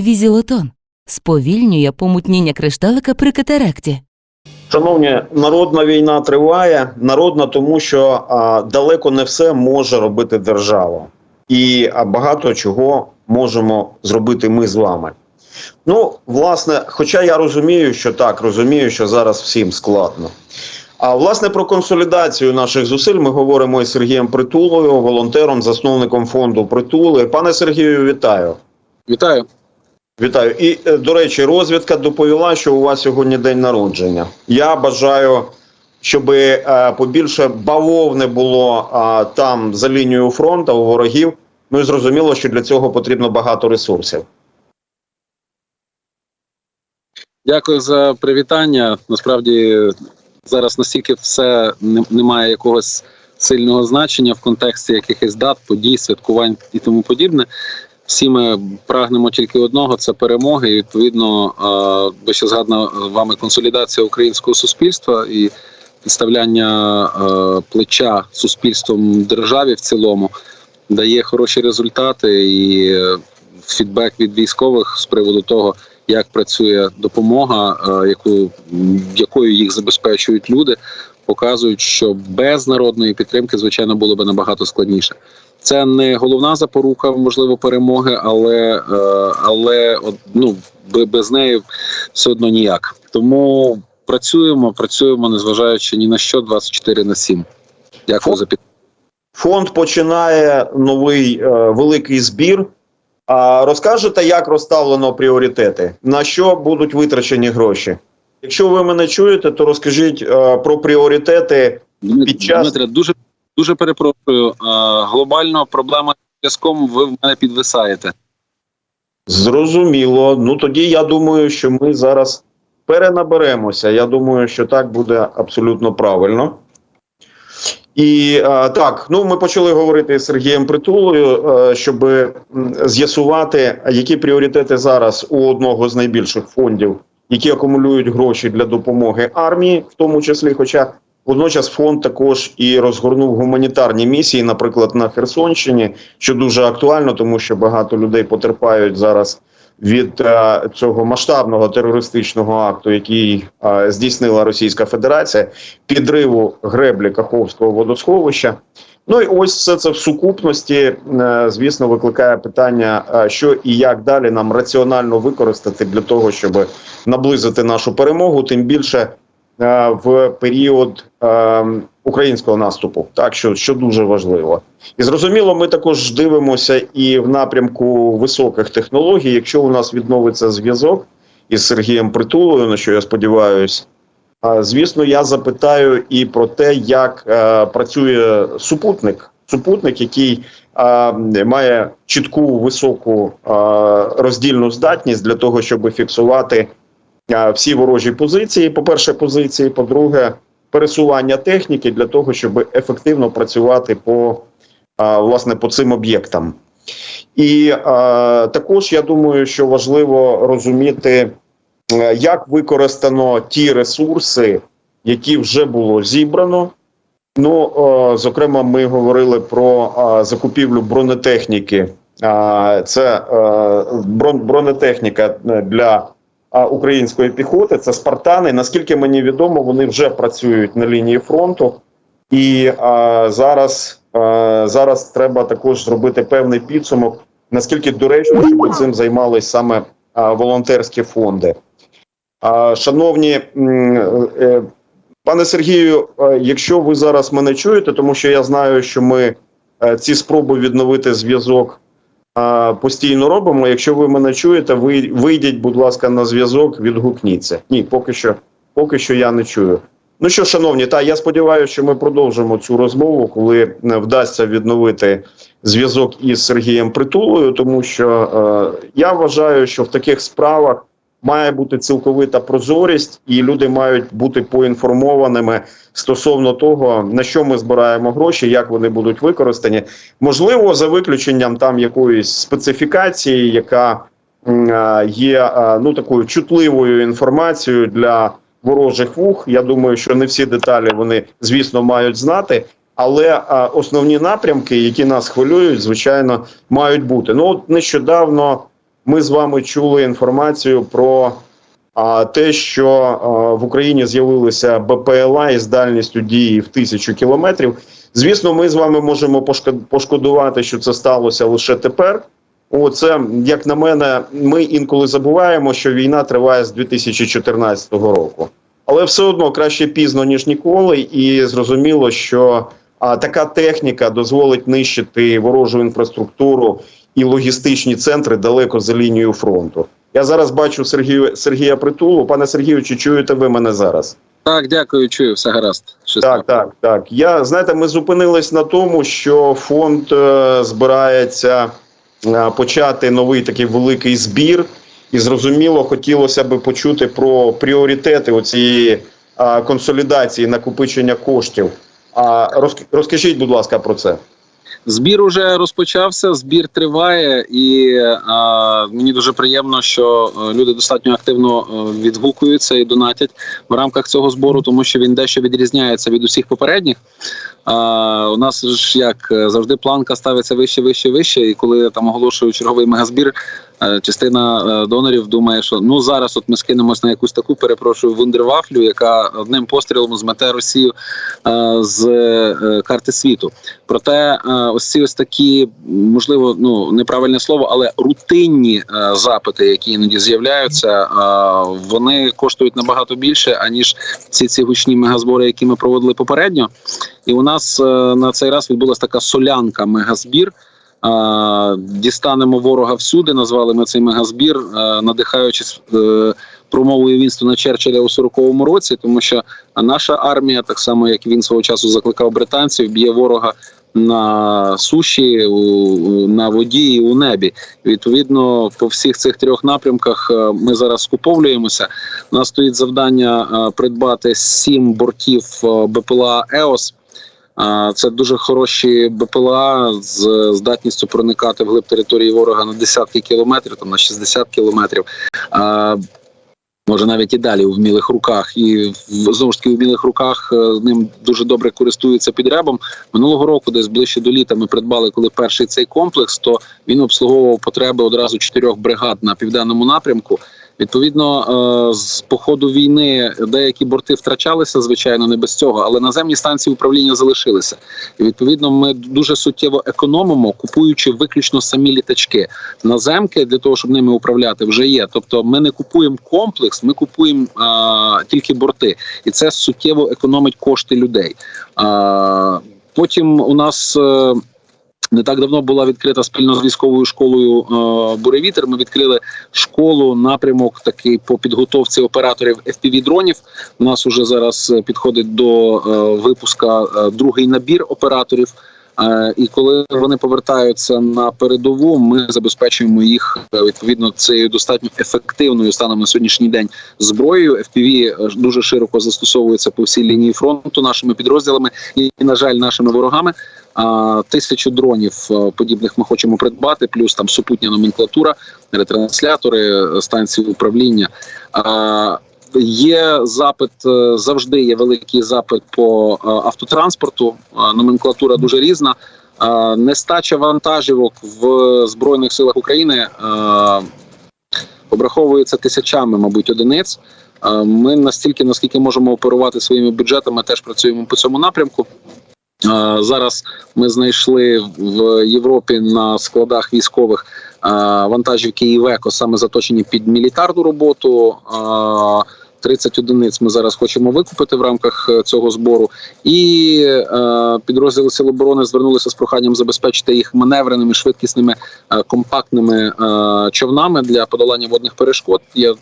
Візілотон сповільнює помутніння кришталика при катаракті. Шановні, народна війна триває. Народна, тому що а, далеко не все може робити держава, і а, багато чого можемо зробити ми з вами. Ну, власне, хоча я розумію, що так, розумію, що зараз всім складно. А власне про консолідацію наших зусиль ми говоримо із Сергієм Притулою, волонтером, засновником фонду Притули. Пане Сергію, вітаю. Вітаю. Вітаю. І е, до речі, розвідка доповіла, що у вас сьогодні день народження. Я бажаю, щоб е, побільше бавовни було там за лінією фронту у ворогів. Ну і зрозуміло, що для цього потрібно багато ресурсів. Дякую за привітання. Насправді зараз настільки все не, не має якогось сильного значення в контексті якихось дат, подій, святкувань і тому подібне. Всі ми прагнемо тільки одного це перемоги. І відповідно, е, вище згадана вами консолідація українського суспільства і підставляння е, плеча суспільством державі в цілому дає хороші результати і е, фідбек від військових з приводу того, як працює допомога, яку якою їх забезпечують люди, показують, що без народної підтримки, звичайно, було би набагато складніше. Це не головна запорука, можливо, перемоги, але, е, але ну, бе- без неї все одно ніяк. Тому працюємо, працюємо, незважаючи ні на що, 24 на 7. Дякую за підтримку. Фонд починає новий е, великий збір. А розкажете, як розставлено пріоритети, на що будуть витрачені гроші? Якщо ви мене чуєте, то розкажіть е, про пріоритети Під час- Дмитре, дуже дуже перепрошую. Е, глобально проблема з зв'язком. Ви в мене підвисаєте. Зрозуміло. Ну тоді я думаю, що ми зараз перенаберемося. Я думаю, що так буде абсолютно правильно. І е, так, ну ми почали говорити з Сергієм Притулою, е, щоб з'ясувати, які пріоритети зараз у одного з найбільших фондів, які акумулюють гроші для допомоги армії, в тому числі. Хоча водночас фонд також і розгорнув гуманітарні місії, наприклад, на Херсонщині, що дуже актуально, тому що багато людей потерпають зараз від е, цього масштабного терористичного акту, який е, здійснила Російська Федерація, підриву греблі Каховського водосховища. Ну і ось все це в сукупності, е, звісно, викликає питання, е, що і як далі нам раціонально використати для того, щоб наблизити нашу перемогу, тим більше в період е, українського наступу, так що, що дуже важливо. І зрозуміло, ми також дивимося і в напрямку високих технологій. Якщо у нас відновиться зв'язок із Сергієм Притулою, на що я сподіваюся, звісно, я запитаю і про те, як е, працює супутник, супутник, який е, має чітку високу е, роздільну здатність для того, щоб фіксувати е, всі ворожі позиції. По перше, позиції, по-друге, пересування техніки для того, щоб ефективно працювати по власне по цим об'єктам. І а, також я думаю, що важливо розуміти, е, як використано ті ресурси, які вже було зібрано. Ну, зокрема, ми говорили про закупівлю бронетехніки. Це е, бронетехніка для української піхоти. Це спартани. Наскільки мені відомо, вони вже працюють на лінії фронту. І а, зараз, а, зараз треба також зробити певний підсумок, наскільки доречно, щоб цим займались саме а, волонтерські фонди. А, шановні, е, пане Сергію, якщо ви зараз мене чуєте, тому що я знаю, що ми е, ці спроби відновити зв'язок постійно робимо. Якщо ви мене чуєте, ви вийдіть, будь ласка, на зв'язок, відгукніться. Ні, поки що, поки що я не чую. Ну що, шановні, та я сподіваюся, що ми продовжимо цю розмову, коли е, вдасться відновити зв'язок із Сергієм Притулою, тому що е, я вважаю, що в таких справах має бути цілковита прозорість, і люди мають бути поінформованими стосовно того, на що ми збираємо гроші, як вони будуть використані. Можливо, за виключенням там якоїсь специфікації, яка е, є е, ну такою чутливою інформацією для ворожих вух. Я думаю, що не всі деталі вони, звісно, мають знати. Але а, основні напрямки, які нас хвилюють, звичайно, мають бути. Ну от нещодавно ми з вами чули інформацію про а, те, що а, в Україні з'явилися БПЛА із дальністю дії в тисячу кілометрів. Звісно, ми з вами можемо пошкод- пошкодувати, що це сталося лише тепер. Оце, як на мене, ми інколи забуваємо, що війна триває з 2014 року. Але все одно краще пізно, ніж ніколи, і зрозуміло, що а, така техніка дозволить нищити ворожу інфраструктуру і логістичні центри далеко за лінією фронту. Я зараз бачу Сергію Сергія Притулу. Пане Сергію, чи чуєте ви мене зараз? Так, дякую, чую, все гаразд. Щасливо. Так, так, так. Я знаєте, ми зупинились на тому, що фонд е, збирається е, почати новий такий великий збір, і зрозуміло, хотілося би почути про пріоритети оцієї е, консолідації накопичення коштів. А розк- розкажіть, будь ласка, про це. Збір уже розпочався, збір триває, і а, мені дуже приємно, що е, люди достатньо активно е, відгукуються і донатять в рамках цього збору, тому що він дещо відрізняється від усіх попередніх. А, у нас ж як е, завжди планка ставиться вище, вище, вище. І коли там оголошую черговий мегазбір, частина е, донорів думає, що ну зараз от ми скинемось на якусь таку, перепрошую, вундервафлю, яка одним пострілом змете Росію е, з е, карти світу. Проте е, ось ці ось такі, можливо, ну неправильне слово, але рутинні е, запити, які іноді з'являються, е, вони коштують набагато більше, аніж ці ці гучні мегазбори, які ми проводили попередньо. І у нас е, на цей раз відбулася така солянка мегазбір. Дістанемо ворога всюди. Назвали ми цей мегазбір, е, надихаючись е, промовою Вінстона Черчилля у 40-му році, тому що наша армія, так само як він свого часу закликав британців, б'є ворога на суші, на воді і у небі. Відповідно, по всіх цих трьох напрямках е, ми зараз скуповуємося. У нас стоїть завдання придбати сім бортів БПЛА ЕОС. Це дуже хороші БПЛА з здатністю проникати в глиб території ворога на десятки кілометрів, там на 60 кілометрів. Може навіть і далі у вмілих руках, і знову ж таки у вмілих руках е, ним дуже добре користуються підребом. Минулого року, десь ближче до літа, ми придбали коли перший цей комплекс, то він обслуговував потреби одразу чотирьох бригад на південному напрямку. Відповідно, е, з по ходу війни деякі борти втрачалися, звичайно, не без цього, але наземні станції управління залишилися. І відповідно, ми дуже суттєво економимо, купуючи виключно самі літачки. Наземки для того, щоб ними управляти, вже є. Тобто, ми не купуємо комплекс, ми купуємо а, тільки борти, і це суттєво економить кошти людей. А, потім у нас. е, не так давно була відкрита спільно з військовою школою е, Буревітер. Ми відкрили школу, напрямок такий по підготовці операторів fpv дронів. У нас уже зараз е, підходить до е, випуска другий набір операторів. І коли вони повертаються на передову, ми забезпечуємо їх відповідно цією достатньо ефективною станом на сьогоднішній день зброєю. FPV дуже широко застосовується по всій лінії фронту нашими підрозділами і, на жаль, нашими ворогами. Тисячу дронів е, подібних ми хочемо придбати, плюс там супутня номенклатура, ретранслятори, е, станції управління. Є запит е, завжди є великий запит по автотранспорту. Номенклатура дуже різна. Нестача вантажівок в збройних силах України обраховується тисячами, мабуть, одиниць. Ми настільки, наскільки можемо оперувати своїми бюджетами, теж працюємо по цьому напрямку. Зараз ми знайшли в Європі на складах військових вантажівки Івеко, саме заточені під мілітарну роботу. Е, 30 одиниць ми зараз хочемо викупити в рамках е, цього збору, і е, підрозділи Сил оборони звернулися з проханням забезпечити їх маневреними, швидкісними, е, компактними е, човнами для подолання водних перешкод. Я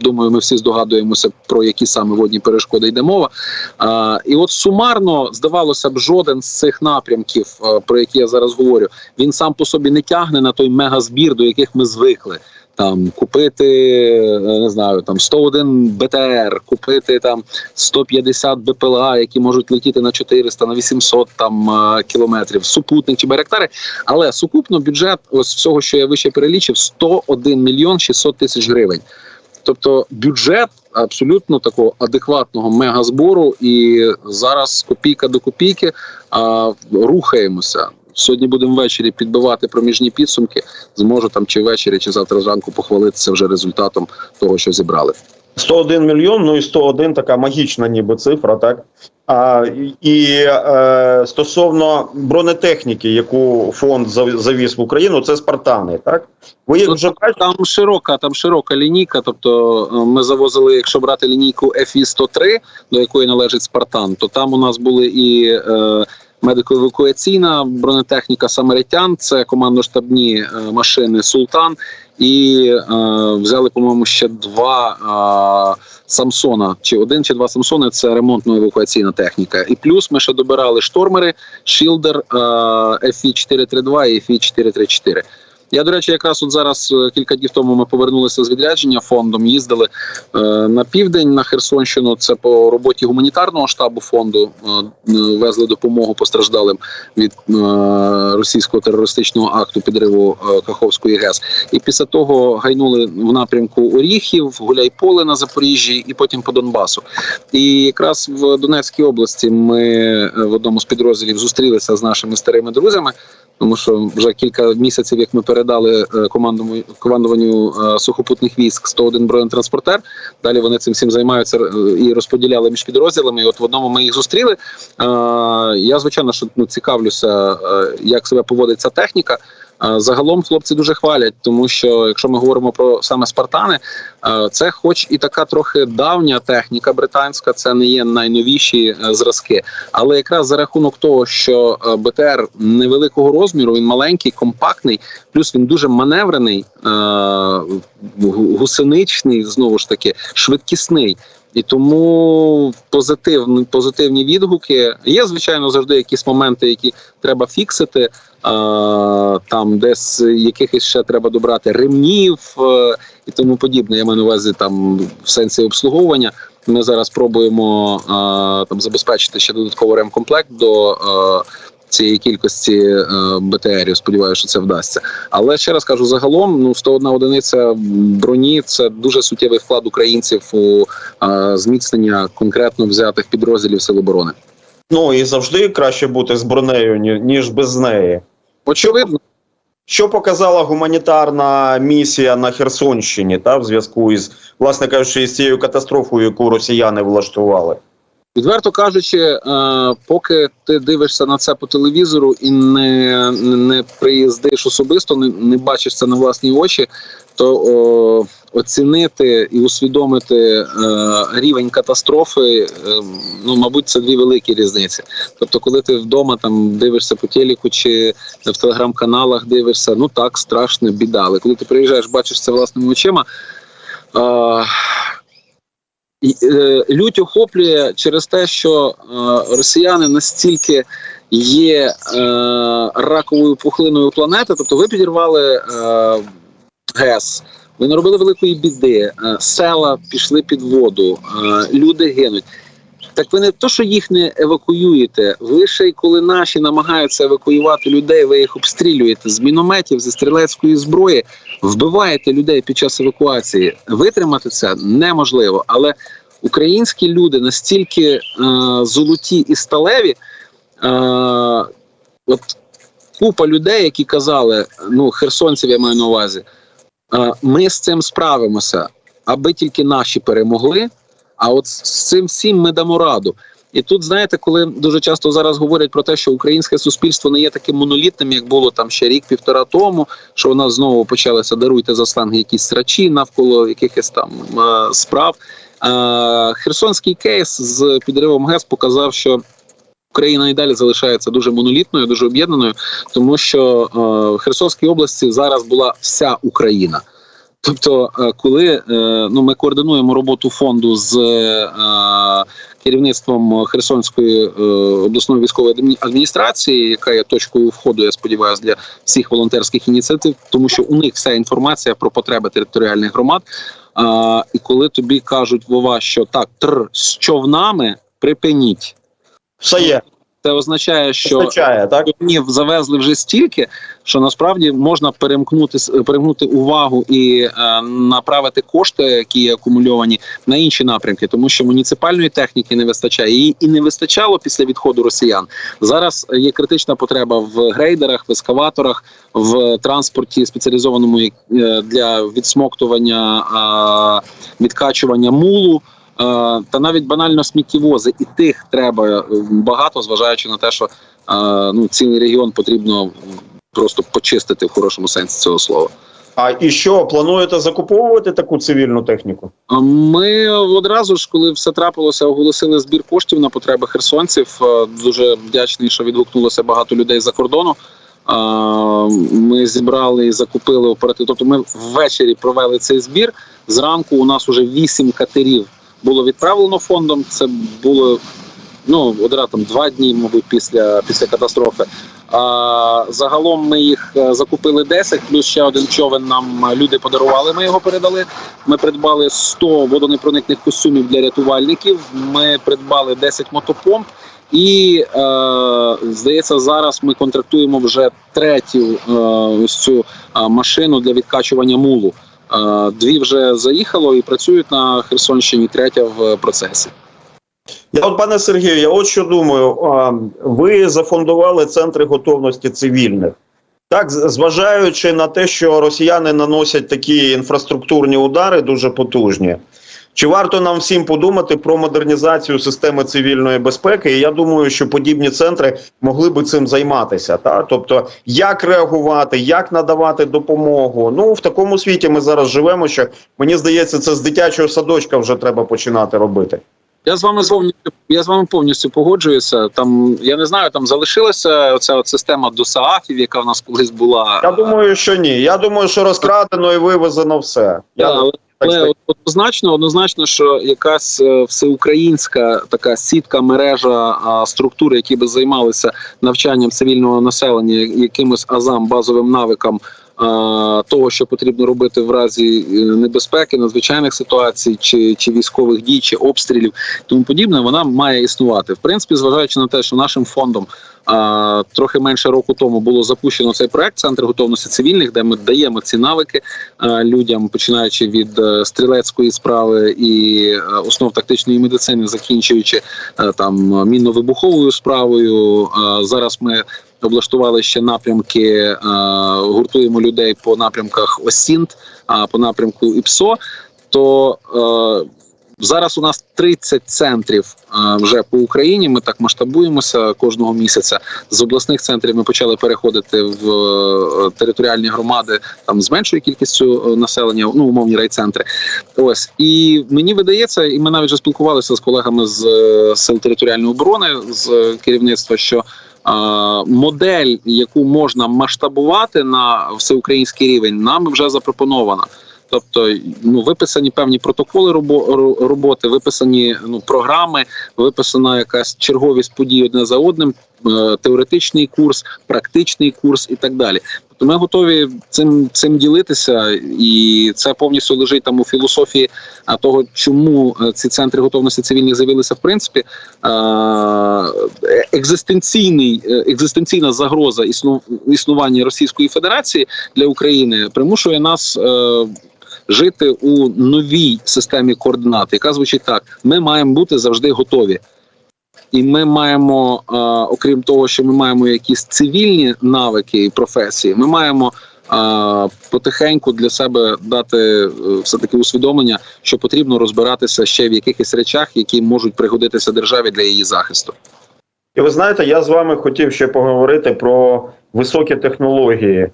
думаю, ми всі здогадуємося про які саме водні перешкоди йде мова. А, і от сумарно здавалося б, жоден з цих напрямків, е, про які я зараз говорю, він сам по собі не тягне на той мегазбір, до яких ми звикли. Там купити е, не знаю, там 101 БТР, купити там 150 БПЛА, які можуть летіти на 400, на 800 там е, кілометрів, супутник чи байрактари. Але сукупно бюджет ось всього, що я вище перелічив, 101 мільйон 600 тисяч гривень. Тобто бюджет абсолютно такого адекватного мегазбору, і зараз копійка до копійки а, рухаємося. сьогодні будемо ввечері підбивати проміжні підсумки. Зможу там чи ввечері, чи завтра зранку похвалитися вже результатом того, що зібрали. 101 мільйон, ну і 101 така магічна ніби цифра, так? А, і е, стосовно бронетехніки, яку фонд зав- завіз в Україну, це спартани, так? Ви їх вже бачите? Там широка, там широка лінійка. Тобто е, ми завозили, якщо брати лінійку FI 103 до якої належить Спартан, то там у нас були і е, медико-евакуаційна бронетехніка Самаритян, це командно-штабні е, машини Султан, і е, взяли, по-моєму, ще два. Е, Самсона, чи один чи два Самсони це ремонтно-евакуаційна техніка. І плюс ми ще добирали штормери, Шілдер, FI 432 і FI 434. Я, до речі, якраз от зараз е, кілька днів тому ми повернулися з відрядження фондом. Їздили е, на південь на Херсонщину. Це по роботі гуманітарного штабу фонду. Е, везли допомогу постраждалим від російського терористичного акту підриву Каховської ГЕС. І після того гайнули в напрямку Оріхів, Гуляйполе на Запоріжжі, і потім по Донбасу. І якраз в Донецькій області ми в одному з підрозділів зустрілися з нашими старими друзями. Тому що вже кілька місяців, як ми передали командому командуванню, е, сухопутних військ 101 бронетранспортер. Далі вони цим всім займаються е, і розподіляли між підрозділами. І от в одному ми їх зустріли. Е, Я звичайно що ну, цікавлюся, е, як себе поводить ця техніка. Загалом хлопці дуже хвалять, тому що якщо ми говоримо про саме спартани, це, хоч і така трохи давня техніка британська, це не є найновіші е, зразки. Але якраз за рахунок того, що е, БТР невеликого розміру, він маленький, компактний, плюс він дуже маневрений, е, гусеничний, знову ж таки, швидкісний. І тому позитивні, позитивні відгуки. Є, звичайно, завжди якісь моменти, які треба фіксити. Там десь якихось ще треба добрати ремнів е, і тому подібне. Я маю на увазі там в сенсі обслуговування. Ми зараз пробуємо е, там забезпечити ще додатковий ремкомплект до е, цієї кількості е, БТРів. Сподіваюся, що це вдасться. Але ще раз кажу, загалом ну 101 одиниця броні це дуже суттєвий вклад українців у е, зміцнення конкретно взятих підрозділів Сил оборони. Ну і завжди краще бути з бронею, ніж без неї. Очевидно, Що показала гуманітарна місія на Херсонщині, та в зв'язку із, власне кажучи, із цією катастрофою, яку росіяни влаштували? Відверто кажучи, е, поки ти дивишся на це по телевізору і не, не приїздиш особисто, не, не бачиш це на власні очі, то о, оцінити і усвідомити е, рівень катастрофи, е, ну мабуть, це дві великі різниці. Тобто, коли ти вдома там дивишся по телеку чи в телеграм-каналах дивишся, ну так страшно, біда. Але коли ти приїжджаєш, бачиш це власними очима. Е, лють охоплює через те, що е, росіяни настільки є е, раковою пухлиною планети, тобто ви підірвали е, ГЕС, ви наробили великої біди, е, села пішли під воду, е, люди гинуть. Так ви не то, що їх не евакуюєте, ви ще й коли наші намагаються евакуювати людей, ви їх обстрілюєте з мінометів, зі стрілецької зброї, вбиваєте людей під час евакуації. Витримати це неможливо. Але українські люди настільки е, золоті і сталеві, е, от купа людей, які казали, ну херсонців я маю на увазі, е, ми з цим справимося, аби тільки наші перемогли. А от з цим всім ми дамо раду. І тут, знаєте, коли дуже часто зараз говорять про те, що українське суспільство не є таким монолітним, як було там ще рік-півтора тому, що у нас знову почалися даруйте за сленг якісь срачі навколо якихось там е, справ. Е, Херсонський кейс з підривом ГЕС показав, що Україна і далі залишається дуже монолітною, дуже об'єднаною, тому що е, в Херсонській області зараз була вся Україна. Тобто, коли ну ми координуємо роботу фонду з керівництвом Херсонської е, обласної військової адміністрації, яка є точкою входу, я сподіваюся, для всіх волонтерських ініціатив, тому що у них вся інформація про потреби територіальних громад. А, і коли тобі кажуть Вова, що так, тр з човнами припиніть. Все є. Це означає, що Вистачає, так? завезли вже стільки, що насправді можна перемкнути перемкнути увагу і е, направити кошти, які є акумульовані на інші напрямки, тому що муніципальної техніки не вистачає. Її і не вистачало після відходу росіян. Зараз є критична потреба в грейдерах, в ескаваторах, в транспорті спеціалізованому е, для відсмоктування, е, відкачування мулу. Е, Та навіть банально сміттєвози, і тих треба е, багато, зважаючи на те, що е, ну цілий регіон потрібно просто почистити в хорошому сенсі цього слова. А і що, плануєте закуповувати таку цивільну техніку? Ми одразу ж, коли все трапилося, оголосили збір коштів на потреби херсонців. Дуже вдячний, що відгукнулося багато людей за кордону. Ми зібрали і закупили оперативно. Тобто ми ввечері провели цей збір. Зранку у нас вже вісім катерів було відправлено фондом. Це було ну одразу там два дні, мабуть, після, після катастрофи. А, загалом ми їх е, закупили 10, плюс ще один човен нам е, люди подарували. Ми його передали. Ми придбали 100 водонепроникних костюмів для рятувальників. Ми придбали 10 мотопомп. І е, здається, зараз ми контрактуємо вже третю е, ось цю е, машину для відкачування мулу. Е, дві вже заїхало і працюють на Херсонщині, третя в процесі. Я от, пане Сергію, я от що думаю, ви зафондували центри готовності цивільних. Так, зважаючи на те, що росіяни наносять такі інфраструктурні удари дуже потужні. Чи варто нам всім подумати про модернізацію системи цивільної безпеки? І я думаю, що подібні центри могли би цим займатися. Та? Тобто, як реагувати, як надавати допомогу. Ну в такому світі ми зараз живемо. Що мені здається, це з дитячого садочка вже треба починати робити. Я з вами повністю я з вами повністю погоджуюся. Там я не знаю, там залишилася оця от система ДОСААФів, яка в нас колись була. Я думаю, що ні. Я думаю, що розкрадено і вивезено все. Я Да, але однозначно, однозначно, що якась е, всеукраїнська така сітка, мережа структури, які би займалися навчанням цивільного населення, якимось азам, базовим навикам. А, Того, що потрібно робити в разі е, небезпеки, надзвичайних ситуацій, чи, чи військових дій, чи обстрілів, тому подібне, вона має існувати. В принципі, зважаючи на те, що нашим фондом а, трохи менше року тому було запущено цей проект Центр готовності цивільних, де ми даємо ці навики е, людям, починаючи від е, стрілецької справи і е, основ тактичної медицини, закінчуючи е, там мінно-вибуховою справою. Е, Зараз ми облаштували ще напрямки, е, гуртуємо людей по напрямках ОСІНТ, а по напрямку ІПСО. То е, Зараз у нас 30 центрів е, вже по Україні. Ми так масштабуємося кожного місяця. З обласних центрів ми почали переходити в територіальні громади там з меншою кількістю населення, ну умовні райцентри. Ось і мені видається, і ми навіть вже спілкувалися з колегами з сил територіальної оборони з керівництва, що модель, яку можна масштабувати на всеукраїнський рівень, нам вже запропонована. Тобто, ну виписані певні протоколи роботи, виписані ну програми, виписана якась черговість подій одне за одним, теоретичний курс, практичний курс і так далі. Тобто ми готові цим цим ділитися, і це повністю лежить там у філософії того, чому е, ці центри готовності цивільних з'явилися в принципі. Е, екзистенційний е, екзистенційна загроза існу, існування Російської Федерації для України примушує нас. Е, Жити у новій системі координат, яка звучить так: ми маємо бути завжди готові, і ми маємо, е, окрім того, що ми маємо якісь цивільні навики і професії, ми маємо е, потихеньку для себе дати е, все таки усвідомлення, що потрібно розбиратися ще в якихось речах, які можуть пригодитися державі для її захисту. І ви знаєте, я з вами хотів ще поговорити про високі технології.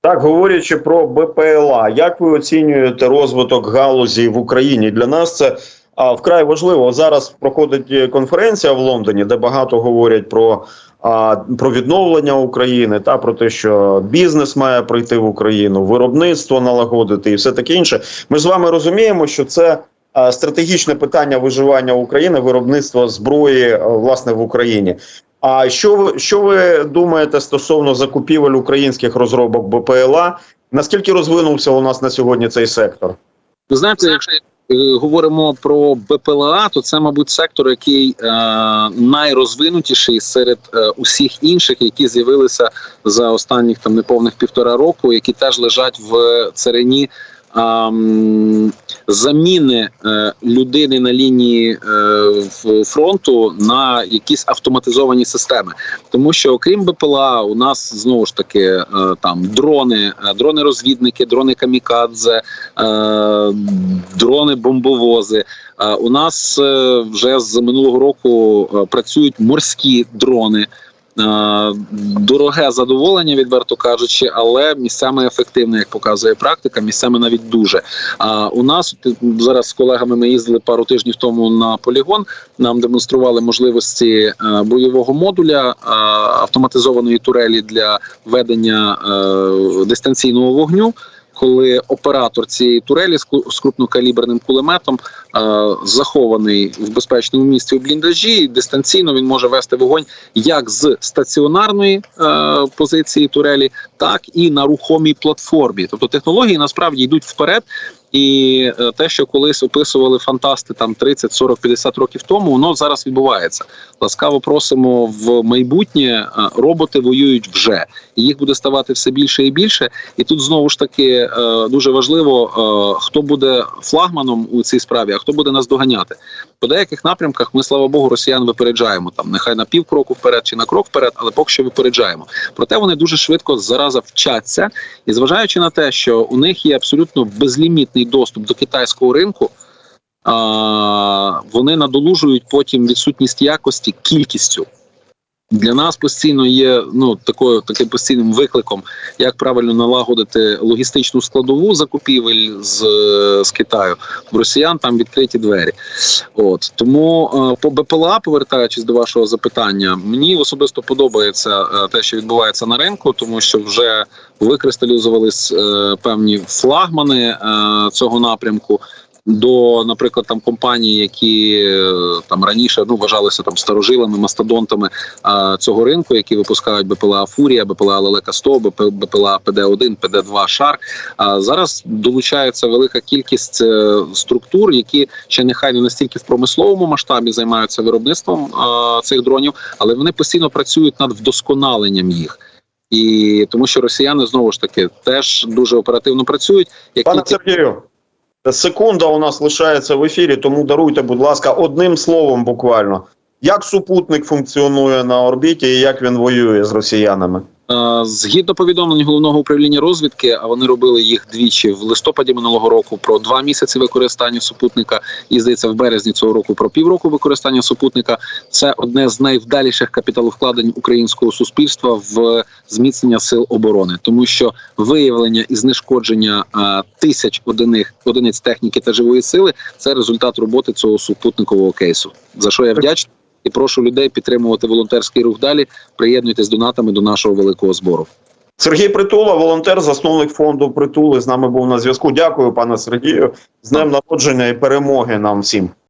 Так, говорячи про БПЛА, як ви оцінюєте розвиток галузі в Україні? Для нас це а, вкрай важливо. Зараз проходить е, конференція в Лондоні, де багато говорять про, а, про відновлення України та про те, що бізнес має прийти в Україну, виробництво налагодити і все таке інше. Ми з вами розуміємо, що це а, стратегічне питання виживання України, виробництва зброї а, власне в Україні. А що ви що ви думаєте стосовно закупівель українських розробок БПЛА? Наскільки розвинувся у нас на сьогодні цей сектор? Ви знаєте, якщо, е, говоримо про БПЛА, то це, мабуть, сектор, який е, найрозвинутіший серед е, усіх інших, які з'явилися за останніх там неповних півтора року, які теж лежать в царині. Ам, Заміни е, людини на лінії е, фронту на якісь автоматизовані системи, тому що окрім БПЛА, у нас знову ж таки е, там дрони, е, дрони-розвідники, дрони камікадзе, дрони-бомбовози. Е, У нас вже з минулого року працюють морські дрони. Е, Дороге задоволення, відверто кажучи, але місцями ефективне, як показує практика, місцями навіть дуже. А у нас зараз з колегами ми їздили пару тижнів тому на полігон. Нам демонстрували можливості е, бойового модуля е, автоматизованої турелі для ведення дистанційного вогню. Коли оператор цієї турелі з крупнокаліберним кулеметом захований в безпечному місці у бліндажі, і дистанційно він може вести вогонь як з стаціонарної е, позиції турелі, так і на рухомій платформі. Тобто технології насправді йдуть вперед. І е, те, що колись описували фантасти там 30, 40, 50 років тому, воно зараз відбувається. Ласкаво просимо в майбутнє. е, Роботи воюють вже, і їх буде ставати все більше і більше. І тут знову ж таки е, дуже важливо, е, хто буде флагманом у цій справі, а хто буде нас доганяти. По деяких напрямках ми, слава Богу, росіян випереджаємо там, нехай на пів кроку вперед чи на крок вперед, але поки що випереджаємо. Проте вони дуже швидко зараза вчаться, і зважаючи на те, що у них є абсолютно безлімітний доступ до китайського ринку. Вони надолужують потім відсутність якості кількістю. Для нас постійно є ну такою таким постійним викликом, як правильно налагодити логістичну складову закупівель з, з Китаю. В росіян там відкриті двері. От тому е, по БПЛА, повертаючись до вашого запитання, мені особисто подобається е, те, що відбувається на ринку, тому що вже викристалізувались е, певні флагмани цього напрямку. До, наприклад, там компаній, які е, там раніше ну вважалися там старожилами, мастодонтами а, цього ринку, які випускають БПЛА Фурія, БПЛА Лелека 100, БПЛА ПД-1, ПД-2 Шар. А зараз долучається велика кількість е, структур, які ще нехай не настільки в промисловому масштабі займаються виробництвом а, цих дронів, але вони постійно працюють над вдосконаленням їх. І тому, що росіяни знову ж таки теж дуже оперативно працюють. Як Пане тільки Сергію, секунда у нас лишається в ефірі, тому даруйте, будь ласка, одним словом буквально. Як супутник функціонує на орбіті і як він воює з росіянами? Е, Згідно повідомлень головного управління розвідки, а вони робили їх двічі в листопаді минулого року про два місяці використання супутника, і здається, в березні цього року про півроку використання супутника. Це одне з найвдаліших капіталовкладень українського суспільства в зміцнення сил оборони, тому що виявлення і знешкодження е, тисяч одиних одиниць техніки та живої сили це результат роботи цього супутникового кейсу. За що я вдячний і прошу людей підтримувати волонтерський рух далі. Приєднуйтесь донатами до нашого великого збору. Сергій Притула, волонтер, засновник фонду Притули, з нами був на зв'язку. Дякую, пане Сергію. З днем народження і перемоги нам всім.